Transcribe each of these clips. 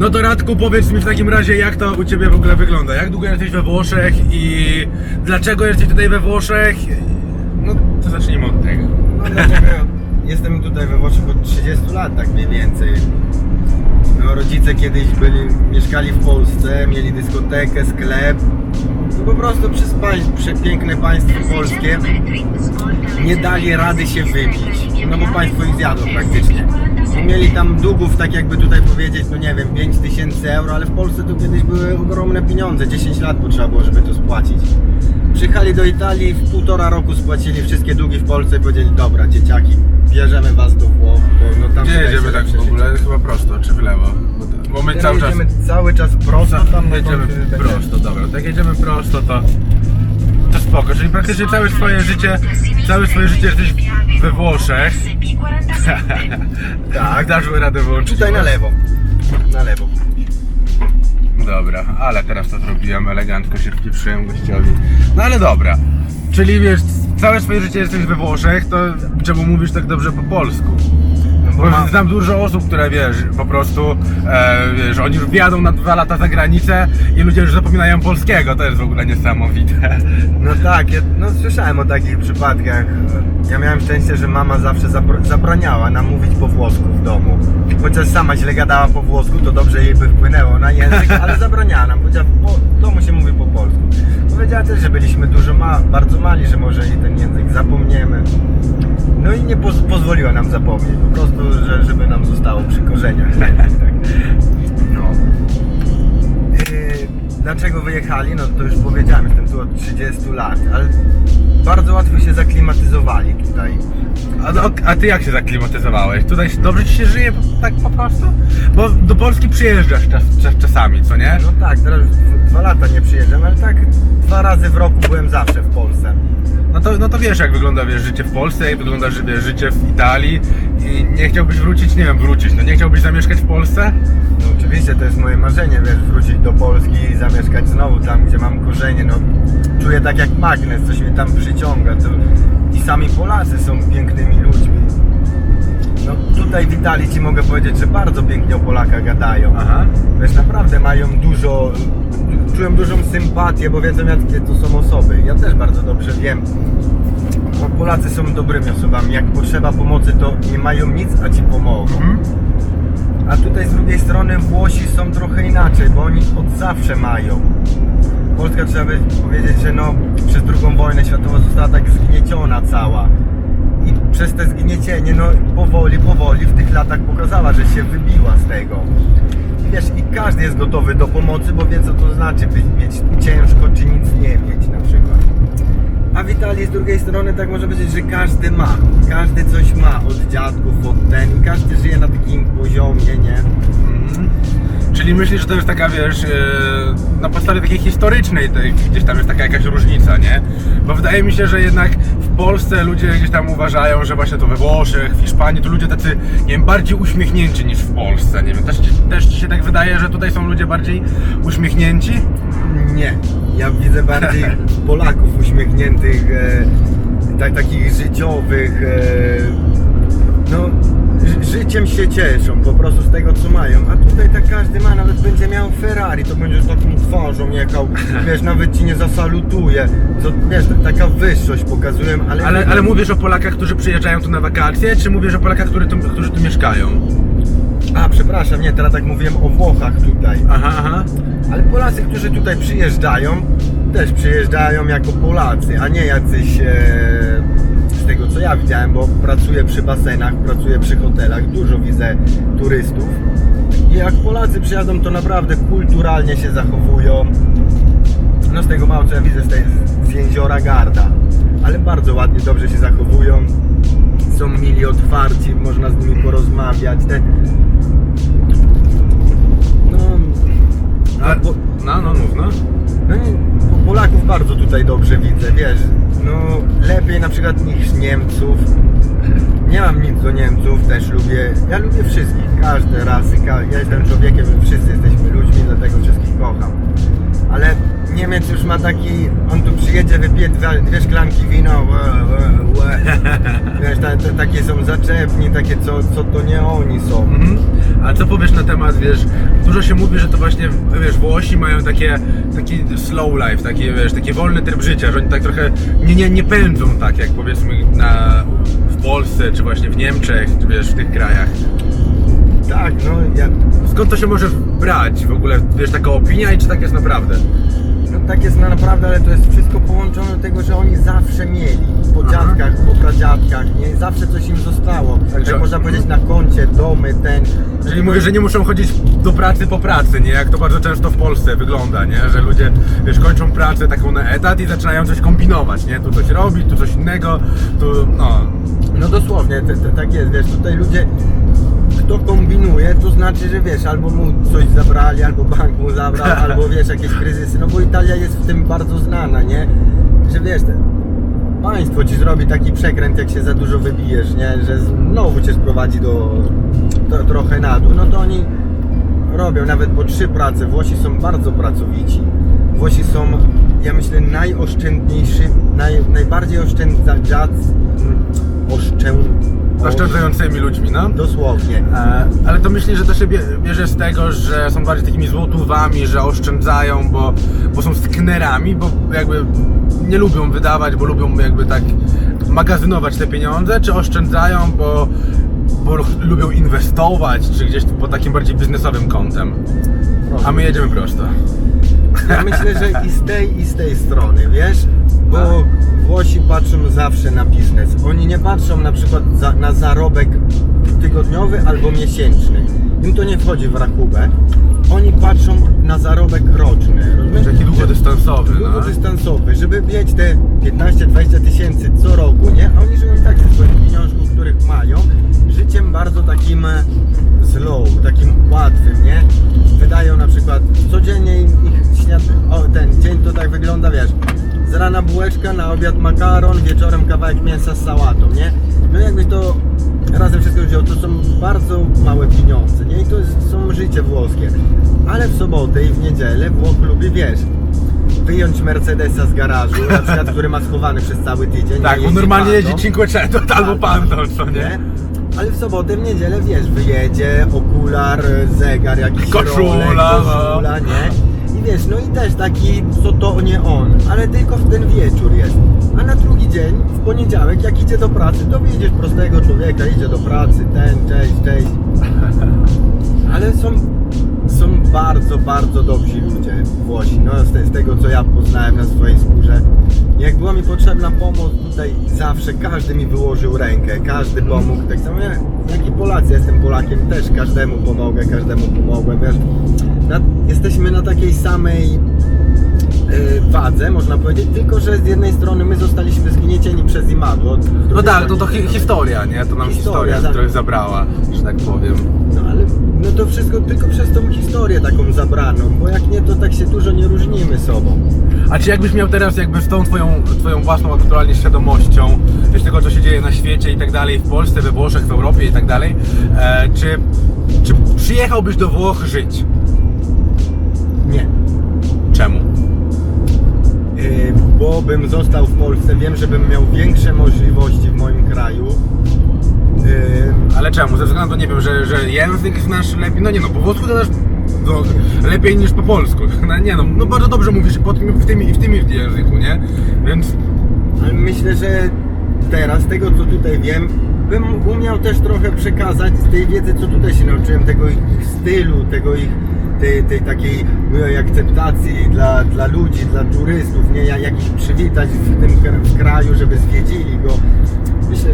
No to Radku, powiedz mi w takim razie, jak to u Ciebie w ogóle wygląda? Jak długo jesteś we Włoszech i dlaczego jesteś tutaj we Włoszech? No, to zacznijmy od tego. No dlatego jestem tutaj we Włoszech od 30 lat, tak mniej więcej. No, rodzice kiedyś byli, mieszkali w Polsce, mieli dyskotekę, sklep. I po prostu przez przepiękne państwo polskie nie dali rady się wybić. No bo państwo ich zjadło praktycznie. Mieli tam długów, tak jakby tutaj powiedzieć, no nie wiem, 5 tysięcy euro, ale w Polsce to kiedyś były ogromne pieniądze. 10 lat potrzeba było, żeby to spłacić. Przyjechali do Italii, w półtora roku spłacili wszystkie długi w Polsce i powiedzieli, dobra dzieciaki, bierzemy was do Włoch, bo no tam Gdzie jedziemy tak w ogóle? Chyba prosto, czy w lewo? Bo, my cały czas... cały czas prosto, tam jedziemy będzie- prosto, dobra. Tak jedziemy prosto, to... Spoko, czyli praktycznie całe swoje życie, całe swoje życie jesteś we Włoszech. Tak. Dasz radę wyłączyć. Tutaj na lewo. Na lewo. Dobra, ale teraz to zrobiłem elegancko, się wpieprzyłem gościowi. No ale dobra. Czyli wiesz, całe swoje życie jesteś we Włoszech, to czemu mówisz tak dobrze po polsku? Mam- znam dużo osób, które wiesz, po prostu e, wiesz, oni już wjadą na dwa lata za granicę i ludzie już zapominają polskiego, to jest w ogóle niesamowite. No tak, ja, no słyszałem o takich przypadkach. Ja miałem szczęście, że mama zawsze zabraniała nam mówić po włosku w domu. Chociaż sama źle gadała po włosku, to dobrze jej by wpłynęło na język, ale zabraniała nam. Powiedziała, po, w domu się mówi po polsku. Powiedziała też, że byliśmy dużo ma, bardzo mali, że może i ten język zapomniemy. No i nie poz- pozwoliła nam zapomnieć, po prostu, że, żeby nam zostało przy korzeniach. No. Yy, Dlaczego wyjechali? No to już powiedziałem, jestem tu od 30 lat, ale bardzo łatwo się zaklimatyzowali tutaj. A, no, a ty jak się zaklimatyzowałeś? Tutaj się- dobrze ci się żyje po- tak po prostu? Bo do Polski przyjeżdżasz czas, czas, czasami, co nie? No tak, teraz już dw- dwa lata nie przyjeżdżam, ale tak dwa razy w roku byłem zawsze w Polsce. No to, no to wiesz jak wygląda wiesz, życie w Polsce, jak wygląda wiesz, życie w Italii i nie chciałbyś wrócić, nie wiem, wrócić, no nie chciałbyś zamieszkać w Polsce? No oczywiście to jest moje marzenie, wiesz, wrócić do Polski i zamieszkać znowu tam, gdzie mam korzenie, no czuję tak jak magnes, coś mnie tam przyciąga, to i sami Polacy są pięknymi ludźmi. No tutaj w Italii ci mogę powiedzieć, że bardzo pięknie o Polakach gadają. Aha. Wiesz, naprawdę mają dużo, czują dużą sympatię, bo wiedzą jakie to są osoby. Ja też bardzo dobrze wiem. Bo Polacy są dobrymi osobami. Jak potrzeba pomocy, to nie mają nic, a ci pomogą. Mhm. A tutaj z drugiej strony Włosi są trochę inaczej, bo oni od zawsze mają. Polska trzeba powiedzieć, że no przez drugą wojnę światową została tak zgnieciona cała. Przez te zgniecienie, no powoli, powoli w tych latach pokazała, że się wybiła z tego. I wiesz, i każdy jest gotowy do pomocy, bo wie co to znaczy być, mieć ciężko czy nic nie mieć na przykład. A w z drugiej strony tak można powiedzieć, że każdy ma. Każdy coś ma od dziadków, od ten każdy żyje na takim poziomie, nie? Mhm. Czyli myślisz, że to jest taka, wiesz, e, na podstawie takiej historycznej, tej, gdzieś tam jest taka jakaś różnica, nie? Bo wydaje mi się, że jednak Polsce ludzie gdzieś tam uważają, że właśnie to we Włoszech, w Hiszpanii, to ludzie tacy, nie wiem, bardziej uśmiechnięci niż w Polsce, nie wiem, też, ci- też ci się tak wydaje, że tutaj są ludzie bardziej uśmiechnięci? Nie. Ja widzę bardziej Polaków uśmiechniętych, e, tak, takich życiowych. E, no, życiem się cieszą po prostu z tego co mają. A tutaj tak każdy ma, nawet będzie miał Ferrari, to będzie z taką twarzą jechał, wiesz, nawet ci nie zasalutuje. To, wiesz, ta- taka wyższość pokazują, ale. Ale, ale mówisz o Polakach, którzy przyjeżdżają tu na wakacje, czy mówisz o Polakach, którzy tu, którzy tu mieszkają? A, przepraszam, nie, teraz tak mówiłem o Włochach tutaj. Aha, aha. Ale Polacy, którzy tutaj przyjeżdżają, też przyjeżdżają jako Polacy, a nie jacyś e, z tego co ja widziałem, bo pracuję przy basenach, pracuję przy hotelach, dużo widzę turystów. I jak Polacy przyjadą, to naprawdę kulturalnie się zachowują. No z tego mało co ja widzę z, tej, z jeziora Garda, ale bardzo ładnie, dobrze się zachowują. Są mili, otwarci, można z nimi porozmawiać. Te... No, A, no, no, no. no nie, po- Polaków bardzo tutaj dobrze widzę, wiesz, no lepiej na przykład niż Niemców. Nie mam nic do Niemców, też lubię, ja lubię wszystkich, każde rasy, ka ja jestem człowiekiem, wszyscy jesteśmy ludźmi, dlatego wszystkich kocham. Ale Niemiec już ma taki, on tu przyjedzie, wypije dwie, dwie szklanki łe. Wiesz, ta, ta, takie są zaczepni, takie co, co to nie oni są. Mhm. A co powiesz na temat, wiesz, dużo się mówi, że to właśnie, wiesz, Włosi mają takie, taki slow life, taki, wiesz, taki wolny tryb życia, że oni tak trochę nie, nie, nie pędzą tak, jak powiedzmy na, w Polsce, czy właśnie w Niemczech, czy wiesz, w tych krajach. Tak, no ja, Skąd to się może brać w ogóle, wiesz, taka opinia i czy tak jest naprawdę? no tak jest na naprawdę, ale to jest wszystko połączone do tego, że oni zawsze mieli. Po Aha. dziadkach, po pradziadkach, nie? Zawsze coś im zostało. Także- Tak można powiedzieć na koncie, domy, ten. Czyli mówisz, że nie muszą chodzić do pracy po pracy, nie? Jak to bardzo często w Polsce wygląda, nie? Że ludzie, wiesz, kończą pracę taką na etat i zaczynają coś kombinować, nie? Tu coś robić, tu coś innego, tu, no... No dosłownie, te, te, tak jest, wiesz, tutaj ludzie, kto kombinuje, to znaczy, że wiesz, albo mu coś zabrali, albo bank mu zabrał, albo wiesz, jakieś kryzysy, no bo Italia jest w tym bardzo znana, nie? Że wiesz, państwo ci zrobi taki przekręt, jak się za dużo wybijesz, nie? Że znowu cię sprowadzi do, do trochę na dół, no to oni robią nawet po trzy prace. Włosi są bardzo pracowici. Włosi są, ja myślę, najoszczędniejszy, naj, najbardziej oszczędzac, oszczę, Oszczędzającymi ludźmi, no. Dosłownie. E, ale to myślisz, że to się bie- bierze z tego, że są bardziej takimi złotówami, że oszczędzają, bo, bo są sknerami, bo jakby nie lubią wydawać, bo lubią jakby tak magazynować te pieniądze, czy oszczędzają, bo, bo lubią inwestować, czy gdzieś pod takim bardziej biznesowym kątem. A my jedziemy prosto. Ja myślę, że i z tej, i z tej strony, wiesz? Bo Włosi patrzą zawsze na biznes. Oni nie patrzą na przykład za, na zarobek tygodniowy albo miesięczny. Im to nie wchodzi w rachubę. Oni patrzą na zarobek roczny. Rozumiesz? Taki długodystansowy, no. Długodystansowy, żeby mieć te 15-20 tysięcy co roku, nie? A oni żyją i tak ze swoich pieniążków, których mają, życiem bardzo takim e, slow, takim łatwym, nie? Wydają na przykład codziennie im ich śniad... o, ten dzień to tak wygląda, wiesz, z rana bułeczka, na obiad makaron, wieczorem kawałek mięsa z sałatą, nie? No jakby to razem wszystko wziął, to są bardzo małe pieniądze, nie? I to jest, są życie włoskie. Ale w sobotę i w niedzielę Włoch lubi, wiesz, wyjąć Mercedesa z garażu, na przykład, który ma schowany przez cały tydzień. Tak, bo normalnie jeździ Cinquecento albo Pandą, co nie? Nie? Ale w sobotę, w niedzielę, wiesz, wyjedzie, okular, zegar, jakiś Koszula, rolek, no. koszula, nie? Wiesz, no i też taki, co to nie on, ale tylko w ten wieczór jest. A na drugi dzień, w poniedziałek, jak idzie do pracy, to widzisz prostego człowieka, idzie do pracy, ten, cześć, cześć. Ale są, są bardzo, bardzo dobrzy ludzie Włosi, no z, te, z tego co ja poznałem na swojej skórze. Jak była mi potrzebna pomoc tutaj zawsze każdy mi wyłożył rękę, każdy pomógł, tak samo ja, jak i Polacy, jestem Polakiem, też każdemu pomogę, każdemu pomogłem, wiesz. Na, jesteśmy na takiej samej y, wadze, można powiedzieć, tylko że z jednej strony my zostaliśmy zgniecieni przez imadło. No tak, to to hi historia, nie? To nam Historia, historia, tak. trochę zabrała, że tak powiem. No ale no to wszystko tylko przez tą historię taką zabraną, bo jak nie, to tak się dużo nie różnimy sobą. A czy jakbyś miał teraz jakby z tą twoją, twoją własną aktualnie świadomością, wiesz tego co się dzieje na świecie i tak dalej, w Polsce, we Włoszech, w Europie i tak dalej, e, czy, czy przyjechałbyś do Włoch żyć? Nie. Czemu? Yy, bo bym został w Polsce, wiem, że bym miał większe możliwości w moim kraju. Yy, Ale czemu? Ze względu, nie wiem, że, że język znasz lepiej, no nie no, po włosku to znasz lepiej niż po polsku. No nie no, no bardzo dobrze mówisz po tym, w tym i w tym języku, nie? Więc myślę, że teraz, tego co tutaj wiem, bym umiał też trochę przekazać z tej wiedzy, co tutaj się nauczyłem, tego ich, stylu, tego ich tej, tej takiej akceptacji dla, dla ludzi, dla turystów, nie jak, ich przywitać w tym kraju, żeby zwiedzili go.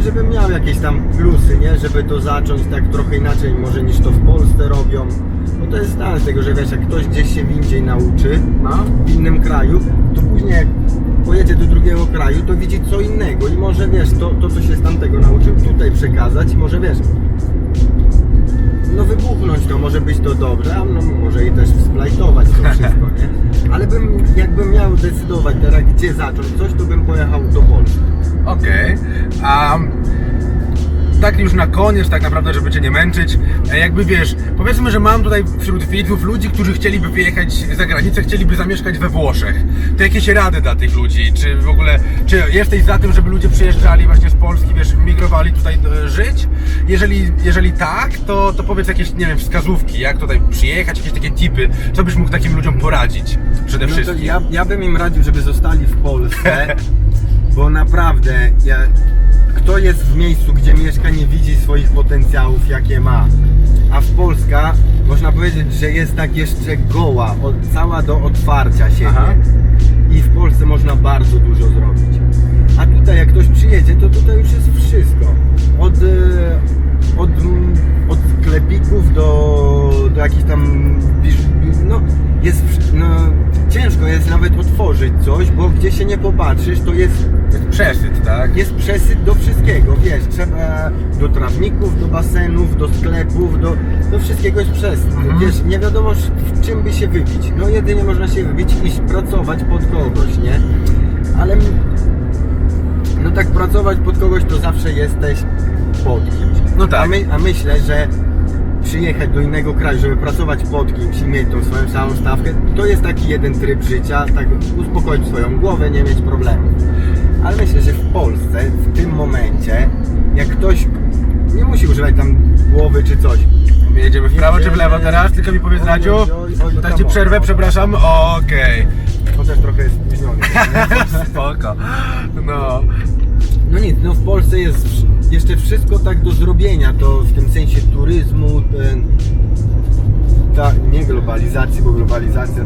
Myślę, że bym miał jakieś tam plusy, nie? Żeby to zacząć tak trochę inaczej może niż to w Polsce robią. Bo to jest z tego, że wiesz, jak ktoś gdzieś się indziej nauczy, no, w innym kraju, to później jak pojedzie do drugiego kraju, to widzi co innego i może wiesz, to, to co się z tamtego nauczył tutaj przekazać, i może wiesz, no wybuchnąć to, może być to dobre, a no może i też splajtować to wszystko, nie? Ale bym, jakbym miał decydować teraz gdzie zacząć coś, to bym pojechał do Polski. okej. A tak już na koniec, tak naprawdę, żeby cię nie męczyć, e, jakby wiesz, powiedzmy, że mam tutaj wśród widzów ludzi, którzy chcieliby wyjechać za granicę, chcieliby zamieszkać we Włoszech. To jakieś rady dla tych ludzi? Czy w ogóle, czy jesteś za tym, żeby ludzie przyjeżdżali właśnie z Polski, wiesz, migrowali tutaj e, żyć? Jeżeli, jeżeli tak, to, to powiedz jakieś, nie wiem, wskazówki, jak tutaj przyjechać, jakieś takie tipy, co byś mógł takim ludziom poradzić przede No wszystkim? ja, ja bym im radził, żeby zostali w Polsce, bo naprawdę ja, kto jest w miejscu, gdzie mieszka, nie widzi swoich potencjałów, jakie ma. A w Polska można powiedzieć, że jest tak jeszcze goła, od, cała do otwarcia siebie. Aha. I w Polsce można bardzo dużo zrobić. A tutaj jak ktoś przyjedzie, to tutaj już jest wszystko. Od, e, od, od sklepików do, do jakichś tam no jest no, ciężko jest nawet otworzyć coś, bo gdzie się nie popatrzysz, to jest Przesyt, tak? jest przesyt do wszystkiego, wiesz, trzeba do trawników, do basenów, do sklepów, do, do wszystkiego jest przesyt. Mhm. Wiesz, nie wiadomo w czym by się wybić. No jedynie można się wybić iść pracować pod kogoś, nie? Ale no tak pracować pod kogoś to zawsze jesteś pod kimś. No tak. A, my, a myślę, że przyjechać do innego kraju, żeby pracować pod kimś i mieć tą swoją samą stawkę, to jest taki jeden tryb życia, tak uspokoić swoją głowę, nie mieć problemów. Ale myślę, że w Polsce w tym momencie, jak ktoś nie musi używać tam głowy czy coś, My jedziemy w prawo czy w lewo teraz? Tylko mi powiedz Radziu. Tak ci przerwę, przepraszam. Okej. chociaż trochę jest spóźniony. Spoko. No. No nic, no w Polsce jest jeszcze wszystko tak do zrobienia, to w tym sensie turyzmu, ten, ta, nie globalizacji, bo globalizacja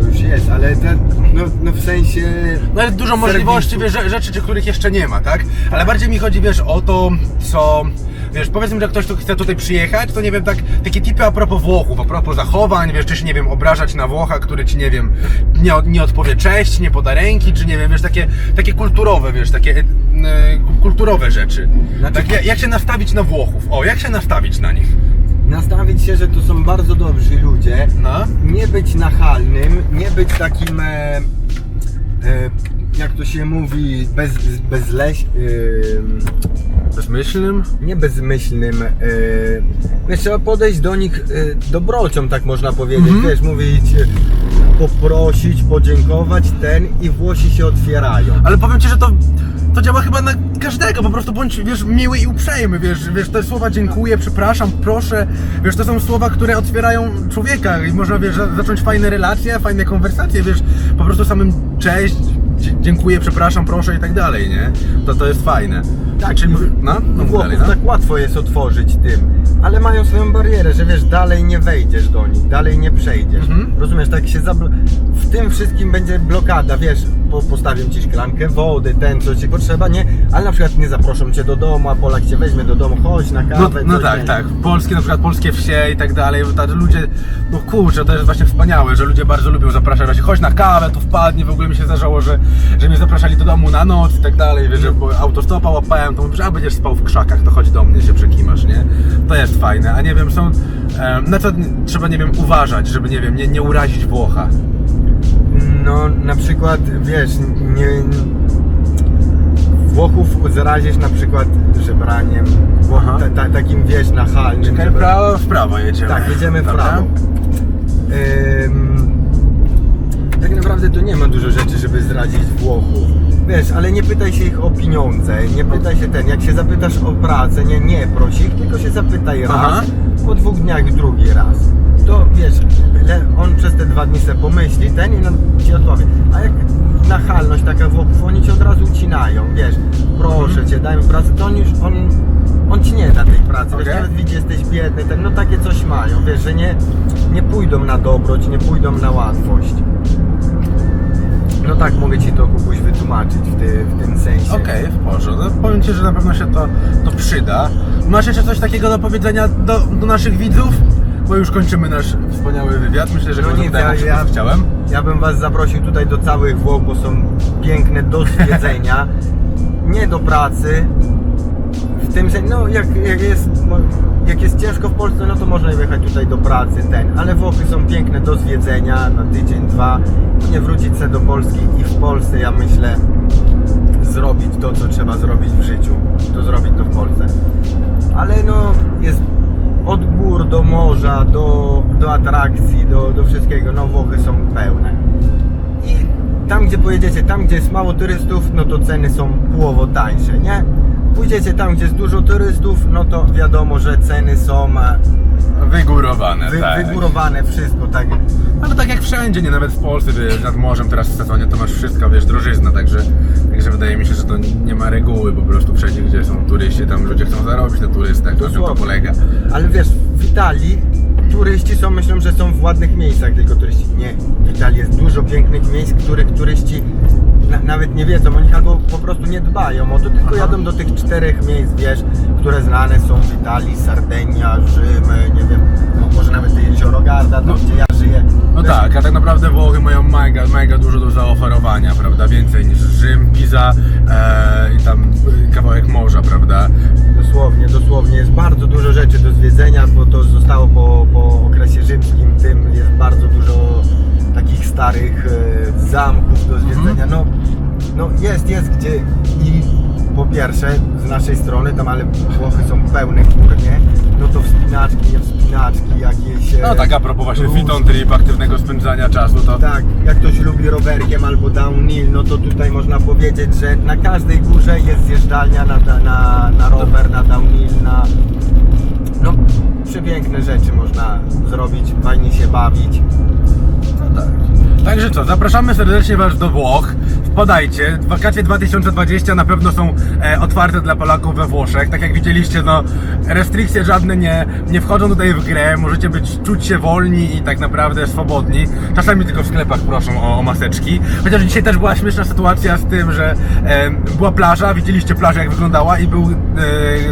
to już jest, ale ten, no, no w sensie... No jest dużo możliwości, wiesz, rze- rzeczy, czy których jeszcze nie ma, tak? Ale bardziej mi chodzi, wiesz, o to, co... Wiesz, powiedzmy, że ktoś tu chce tutaj przyjechać, to nie wiem, tak, takie tipy a propos Włochów, a propos zachowań, wiesz, czy się, nie wiem, obrażać na Włocha, który ci, nie wiem, nie, nie odpowie cześć, nie poda ręki, czy nie wiem, wiesz, takie, takie kulturowe, wiesz, takie e, kulturowe rzeczy. Znaczy- Tak, jak się nastawić na Włochów? O, jak się nastawić na nich? Nastawić się, że to są bardzo dobrzy ludzie, No. nie być nachalnym, nie być takim, e, e, jak to się mówi, bez, bezleś... E, Bezmyślnym? nie bezmyślnym. E, wiesz, trzeba podejść do nich e, dobrocią, tak można powiedzieć. Mhm. Wiesz, mówić, e, poprosić, podziękować ten i Włosi się otwierają. Ale powiem ci, że to, to działa chyba na każdego, po prostu bądź, wiesz, miły i uprzejmy, wiesz, wiesz, te słowa dziękuję, przepraszam, proszę, wiesz, to są słowa, które otwierają człowieka i można, wiesz, za- zacząć fajne relacje, fajne konwersacje, wiesz, po prostu samym cześć, dziękuję, przepraszam, proszę i tak dalej, nie? To, to jest fajne. Tak, Czyli, no, No no dalej, no. tak łatwo jest otworzyć tym, ale mają swoją barierę, że wiesz, dalej nie wejdziesz do nich, dalej nie przejdziesz. Mhm. Rozumiesz, tak się zablo... W tym wszystkim będzie blokada, wiesz, postawią ci szklankę wody, ten, co ci potrzeba, nie? Ale na przykład nie zaproszą cię do domu, a Polak cię weźmie do domu, chodź na No, kawę. no coś tak, będzie. tak. Polskie, na przykład polskie wsie i tak dalej. bo tacy ludzie, no kurczę, to jest właśnie wspaniałe, że ludzie bardzo lubią zapraszać. Właśnie, chodź na kawę, tu wpadnie. W ogóle mi się zdarzało, że, że mnie zapraszali do domu na noc i tak dalej. Wiesz, że bo autostopa łapałem, to mówisz, a będziesz spał w krzakach, to chodź do mnie, się przekimasz, nie? To jest fajne. A nie wiem, są. em, Na co trzeba, nie wiem, uważać, żeby, nie wiem, nie, nie urazić Włocha. No, na przykład, wiesz, nie... Włochów zarazisz na przykład żebraniem, Aha. ta, ta, takim, wiesz, nachalnym. Czekaj, w prawo, w prawo jedziemy. Tak, jedziemy w Dobra? prawo. Ym, tak naprawdę to nie ma dużo rzeczy, żeby zdradzić Włochów. Wiesz, ale nie pytaj się ich o pieniądze, nie pytaj się ten, jak się zapytasz o pracę, nie, nie proś ich, tylko się zapytaj raz, Aha. po dwóch dniach drugi raz. To wiesz, on przez te dwa dni se pomyśli, ten i nam ci odpowie. A jak nachalność taka Włochów, oni ci od razu ucinają, wiesz, proszę cię, daj mi pracę, to on już, on, on ci nie da tej pracy, wiesz, Okej. nawet widzi, jesteś biedny, ten, no takie coś mają, wiesz, że nie, nie pójdą na dobroć, nie pójdą na łatwość. No tak, mogę ci to Kubuś wytłumaczyć w, ty, w tym sensie. Okej, w porządku. No, powiem Ci, że na pewno się to, to przyda. Masz jeszcze coś takiego do powiedzenia do, do naszych widzów? Bo już kończymy nasz wspaniały wywiad. Myślę, że No zapytałem ja- ja- chciałem. Ja bym was zaprosił tutaj do całych Włoch, bo są piękne do zwiedzenia. nie do pracy. W tym sensie, no jak, jak, jest, jak jest ciężko w Polsce, no to można jechać tutaj do pracy, ten. Ale Włochy są piękne do zwiedzenia na tydzień, dwa. Nie wrócić se do Polski i w Polsce, ja myślę, zrobić to, co trzeba zrobić w życiu, to zrobić to w Polsce. Ale no, jest od gór do morza, do, do atrakcji, do, do wszystkiego, no Włochy są pełne. I tam, gdzie pojedziecie, tam, gdzie jest mało turystów, no to ceny są połowo tańsze, nie? Pójdziecie tam, gdzie jest dużo turystów, no to wiadomo, że ceny są e, Wygórowane, wy, tak. wygórowane, wszystko tak. Ale tak jak wszędzie, nie nawet w Polsce, wiesz, nad morzem teraz w sezonie to masz wszystko, wiesz, drożyzna, także, także wydaje mi się, że to nie ma reguły, po prostu wszędzie, gdzie są turyści, tam ludzie chcą zarobić na turystach, to to polega. Ale wiesz, w Italii turyści są, myślą, że są w ładnych miejscach tylko turyści. Nie, w Italii jest dużo pięknych miejsc, których turyści na, nawet nie wiedzą, oni albo po prostu nie dbają o to, tylko jadą do tych czterech miejsc, wiesz, które znane są w Italii, Sardenia, Rzym, nie wiem, no, może nawet jezioro Garda, tam No. gdzie ja żyję. No Wiesz, tak, a tak naprawdę Włochy mają mega, mega dużo do zaoferowania, prawda, więcej niż Rzym, Pisa e, i tam kawałek morza, prawda. Dosłownie, dosłownie. Jest bardzo dużo rzeczy do zwiedzenia, bo to zostało po, po okresie rzymskim. Tym jest bardzo dużo takich starych e, zamków do zwiedzenia. No, no jest, jest gdzie i po pierwsze z naszej strony, tam ale Włochy są pełne gór, nie? No to wspinaczki, nie wspinaczki, jakieś... e, No tak, a propos właśnie róż- Fiton Trip, aktywnego spędzania czasu, to tak, jak ktoś lubi rowerkiem albo downhill, no to tutaj można powiedzieć, że na każdej górze jest zjeżdżalnia na, na, na rower, na downhill, na... No, przepiękne rzeczy można zrobić, bawić. No tak. Także co, zapraszamy serdecznie Was do Włoch. Wpadajcie. Wakacje 2020 na pewno są e, otwarte dla Polaków we Włoszech. Tak jak widzieliście, no restrykcje żadne nie, nie wchodzą tutaj w grę. Możecie być, czuć się wolni i tak naprawdę swobodni. Czasami tylko w sklepach proszą o, o maseczki. Chociaż dzisiaj też była śmieszna sytuacja z tym, że e, była plaża, widzieliście plażę jak wyglądała i był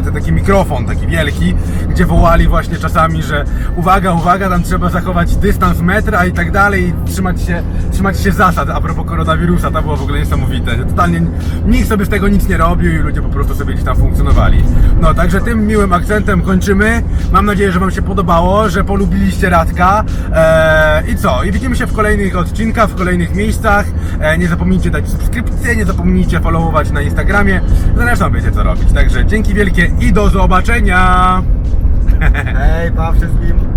e, taki mikrofon, taki wielki, gdzie wołali właśnie czasami, że uwaga, uwaga, tam trzeba zachować dystans metra i tak dalej i trzymać się, trzymać się zasad a propos koronawirusa, to było w ogóle niesamowite. Totalnie nikt sobie z tego nic nie robił i ludzie po prostu sobie gdzieś tam funkcjonowali. No, także tym miłym akcentem kończymy. Mam nadzieję, że Wam się podobało, że polubiliście Radka. Eee, I co? I widzimy się w kolejnych odcinkach, w kolejnych miejscach. Eee, nie zapomnijcie dać subskrypcję, nie zapomnijcie followować na Instagramie. Zresztą wiecie co robić. Także dzięki wielkie i do zobaczenia! Hej, pa wszystkim!